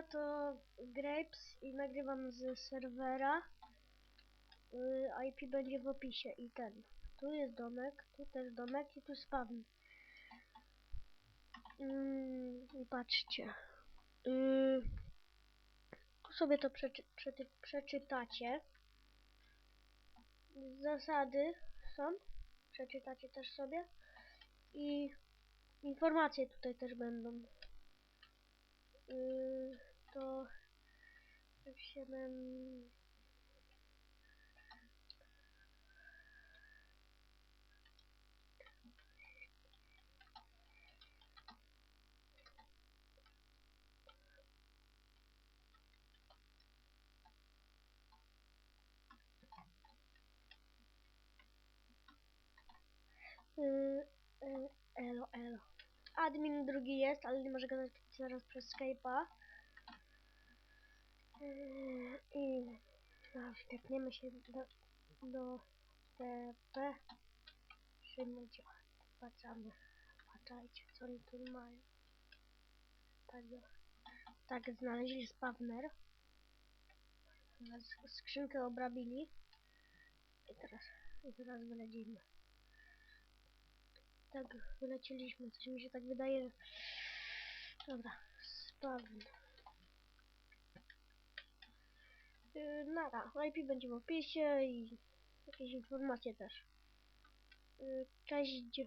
To Grapes i nagrywam z serwera. Y, IP będzie w opisie i ten. Tu jest domek, tu też domek i tu spawn. Mm, patrzcie. Y, tu sobie to przeczy, przety, przeczytacie. Zasady są. Przeczytacie też sobie. I informacje tutaj też będą. Yy, to F7 Yy, yy, elo, elo. Admin drugi jest, ale nie może gadać zaraz przez Skype'a. Yy, I no, wstepniemy się do, do TP. Trzymajcie, patrzamy. Patrzajcie, co oni tu mają. Tak, tak znaleźli spawner. Teraz skrzynkę obrabili. I teraz, i teraz wylecimy. Tak, wyleciliśmy. Coś mi się tak wydaje. że- Dobra, spawn. Yy, nara, IP będzie w opisie i jakieś informacje też. Yy, cześć.